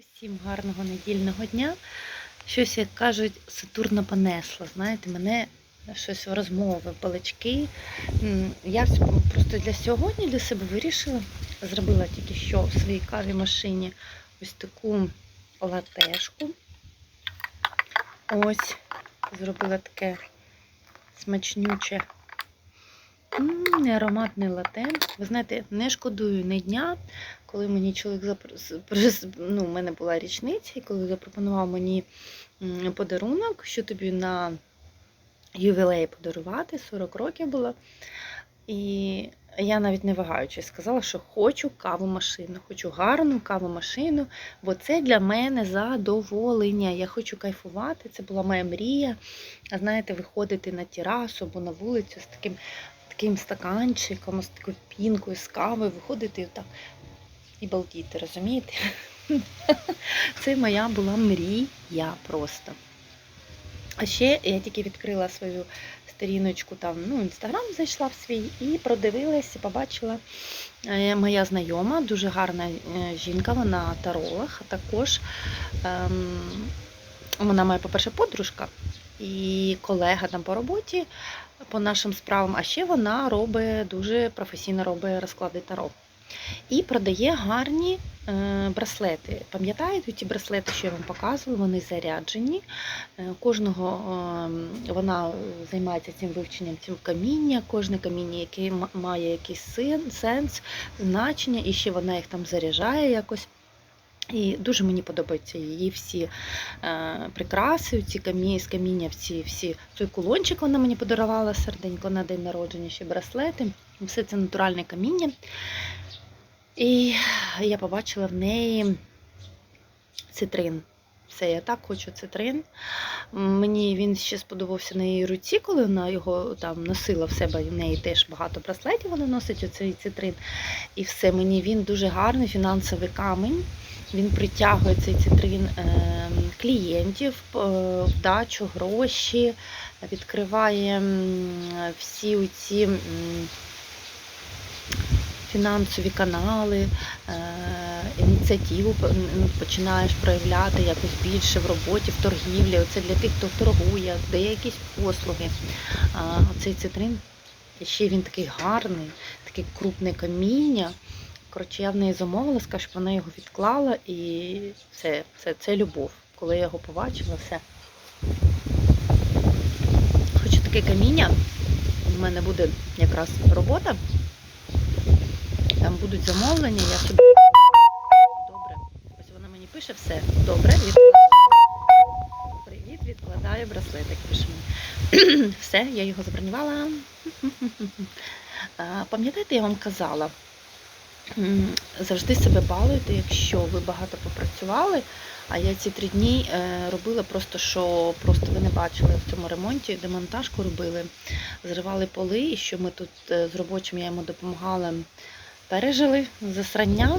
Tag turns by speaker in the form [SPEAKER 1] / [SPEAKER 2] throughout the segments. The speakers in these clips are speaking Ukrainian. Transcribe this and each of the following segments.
[SPEAKER 1] Усім гарного недільного дня. Щось, як кажуть, Сатурна понесла. Знаєте, мене щось в розмови, балачки. Я просто для сьогодні для себе вирішила, зробила тільки що в своїй каві машині ось таку латешку. Ось, зробила таке смачнюче. М, Ароматне лате. Ви знаєте, не шкодую ні дня, коли мені чоловік запрос... ну, у мене була річниця, і коли запропонував мені подарунок, що тобі на ювілей подарувати, 40 років було. І я навіть не вагаючись сказала, що хочу кавомашину, хочу гарну кавомашину, бо це для мене задоволення. Я хочу кайфувати. Це була моя мрія. А знаєте, виходити на терасу або на вулицю з таким, таким стаканчиком, з такою пінкою, з кавою, виходити так і балдіти, розумієте? Це моя була мрія просто. А ще я тільки відкрила свою сторіночку, там, ну, інстаграм зайшла в свій і продивилася, побачила е, моя знайома, дуже гарна е, жінка, вона таролог, а також ем, вона моя, по-перше, подружка і колега там по роботі, по нашим справам, а ще вона робить дуже професійно робить розклади таро. І продає гарні е, браслети. Пам'ятаєте ті браслети, що я вам показувала? Вони заряджені. Е, Кожного е, вона займається цим вивченням цим каміння, кожне каміння, яке має якийсь сенс, значення, і ще вона їх там заряджає якось. І дуже мені подобаються її всі е, прикраси, ці камі, з каміння, всі, всі. Той кулончик вона мені подарувала серденько на день народження, ще браслети. Все це натуральне каміння. І я побачила в неї цитрин. Все, я так хочу цитрин. Мені він ще сподобався на її руці, коли вона його там носила в себе. В неї теж багато браслетів вона носить оцей цитрин. І все, мені він дуже гарний фінансовий камінь. Він притягує цей цитрин е, клієнтів, е, вдачу, гроші, відкриває всі ці фінансові канали, е, ініціативу починаєш проявляти якось більше в роботі, в торгівлі. Оце для тих, хто торгує, дає якісь послуги. Цей цитрин, ще він такий гарний, таке крупне каміння. Коротше, я в неї замовила, скажу, щоб вона його відклала, і все, все, це любов. Коли я його побачила, все. Хочу таке каміння. У мене буде якраз робота. Там будуть замовлення, я собі. Добре. Ось вона мені пише все. Добре, відкладаю. Привіт, відкладаю браслетик, пише мені. Все, я його забронювала. Пам'ятаєте, я вам казала, завжди себе балуйте, якщо ви багато попрацювали. А я ці три дні е, робила просто, що просто ви не бачили в цьому ремонті, демонтажку робили, зривали поли, і що ми тут е, з робочим я йому допомагала пережили засрання.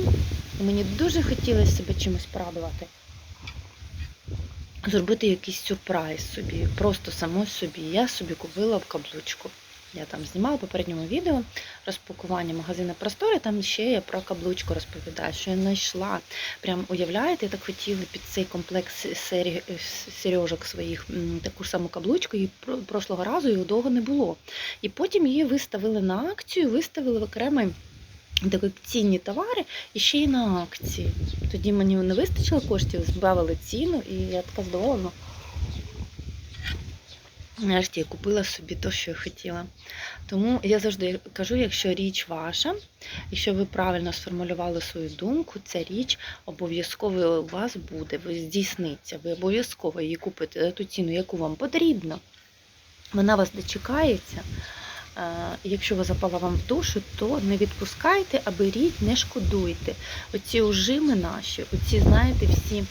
[SPEAKER 1] І мені дуже хотілося себе чимось порадувати. Зробити якийсь сюрприз собі, просто самой собі. Я собі купила в каблучку. Я там знімала в попередньому відео розпакування магазину Простори, там ще я про каблучку розповідаю, що я знайшла. Прям уявляєте, я так хотіла під цей комплекс сережок своїх таку ж саму каблучку, і прошлого разу його довго не було. І потім її виставили на акцію, виставили в окремий такі цінні товари і ще й на акції. Тоді мені не вистачило коштів, збавили ціну, і я така здоволена. Нарешті я купила собі те, що я хотіла. Тому я завжди кажу, якщо річ ваша, якщо ви правильно сформулювали свою думку, ця річ обов'язково у вас буде, ви здійсниться, ви обов'язково її купите за ту ціну, яку вам потрібно. Вона вас дочекається. Е, Якщо ви запала вам в душу, то не відпускайте, а беріть, не шкодуйте. Оці ужими наші, оці, знаєте, всі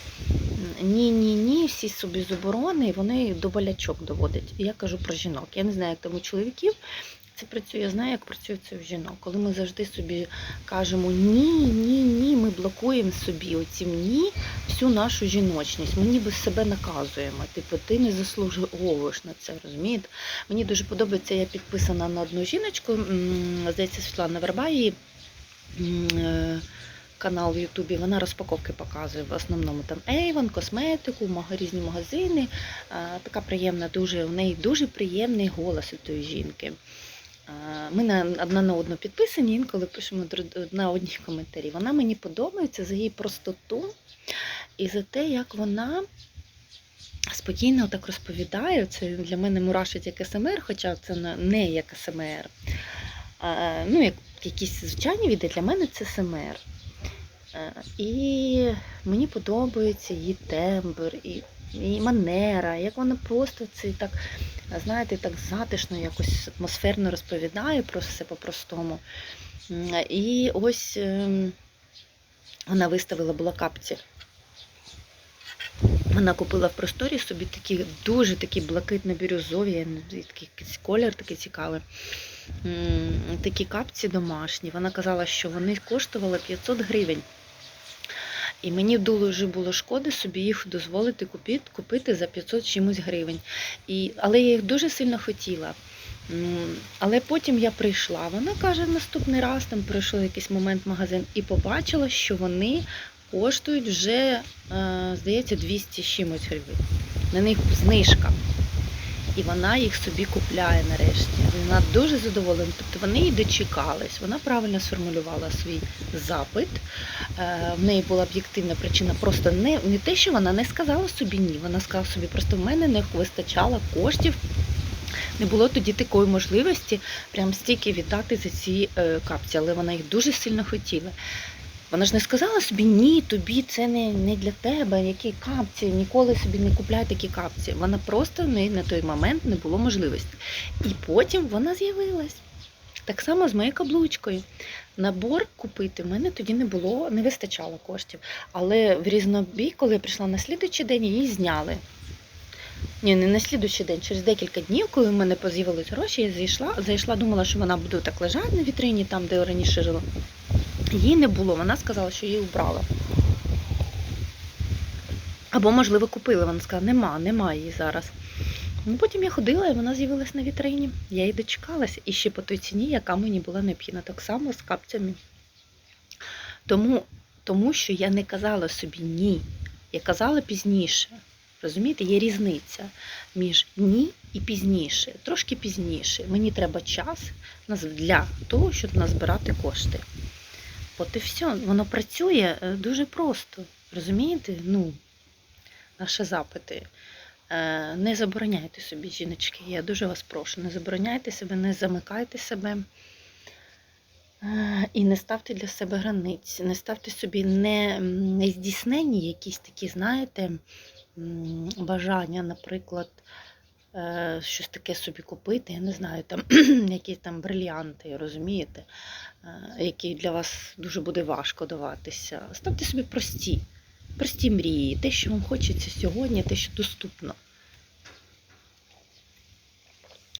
[SPEAKER 1] ні-ні-ні, всі собі заборони, вони до болячок доводять. І я кажу про жінок. Я не знаю, як там у чоловіків це працює, я знаю, як працює це у жінок. Коли ми завжди собі кажемо ні, ні, ні, ми блокуємо собі оцім ні всю нашу жіночність. Ми ніби себе наказуємо. Типу, ти не заслуговуєш на це, розумієте? Мені дуже подобається, я підписана на одну жіночку, здається, Світлана Верба її канал в Ютубі, вона розпаковки показує в основному там Avon, косметику, різні магазини. Така приємна, дуже, у неї дуже приємний голос у тої жінки. Ми на одна на одну підписані, інколи пишемо на одні коментарі. Вона мені подобається за її простоту і за те, як вона спокійно так розповідає. Це для мене мурашить як СМР, хоча це не як СМР. Ну, як якісь звичайні відео, для мене це СМР. Е, І мені подобається її тембр, і, і манера, як вона просто це так, знаєте, так затишно, якось атмосферно розповідає про все по-простому. І ось ем, вона виставила була капці. Вона купила в просторі собі такі дуже такі блакитно-бірюзові, такий колір такий цікавий. Такі капці домашні. Вона казала, що вони коштували 500 гривень. І мені дуже було шкоди собі їх дозволити купити, купити за 500 чимось гривень. І, але я їх дуже сильно хотіла. Але потім я прийшла. Вона каже, наступний раз там прийшов якийсь момент магазин і побачила, що вони коштують вже, е, здається, 200 з чимось гривень. На них знижка. І вона їх собі купляє нарешті. Вона дуже задоволена. Тобто вони їй дочекались. Вона правильно сформулювала свій запит. Е, В неї була об'єктивна причина. Просто не, не те, що вона не сказала собі ні. Вона сказала собі, просто в мене не вистачало коштів. Не було тоді такої можливості прям стільки віддати за ці е, капці, але вона їх дуже сильно хотіла. Вона ж не сказала собі, ні, тобі це не, не для тебе, які капці, ніколи собі не купляй такі капці. Вона просто в неї на той момент не було можливості. І потім вона з'явилась. Так само з моєю каблучкою. Набор купити в мене тоді не було, не вистачало коштів. Але в різнобій, коли я прийшла на слідуючий день, її зняли. Ні, не на слідуючий день, через декілька днів, коли в мене поз'явились гроші, я зайшла, зайшла, думала, що вона буде так лежати на вітрині, там, де раніше жила. Її не було, вона сказала, що її убрала. Або, можливо, купила. Вона сказала, нема, нема її зараз. Ну, потім я ходила, і вона з'явилась на вітрині. Я їй дочекалась і ще по той ціні, яка мені була необхідна. Так само з капцями. Тому, тому що я не казала собі ні. Я казала пізніше. Розумієте, є різниця між ні і пізніше. Трошки пізніше. Мені треба час для того, щоб назбирати кошти. От і все, воно працює е, дуже просто. Розумієте? Ну, наші запити. Е, Не забороняйте собі, жіночки. Я дуже вас прошу. Не забороняйте себе, не замикайте себе. Е, І не ставте для себе границь, не ставте собі не, м, нездійсненні якісь такі, знаєте, бажання, наприклад, щось таке собі купити, я не знаю, там якісь там брильянти, розумієте, е, які для вас дуже буде важко даватися. Ставте собі прості, прості мрії, те, що вам хочеться сьогодні, те, що доступно.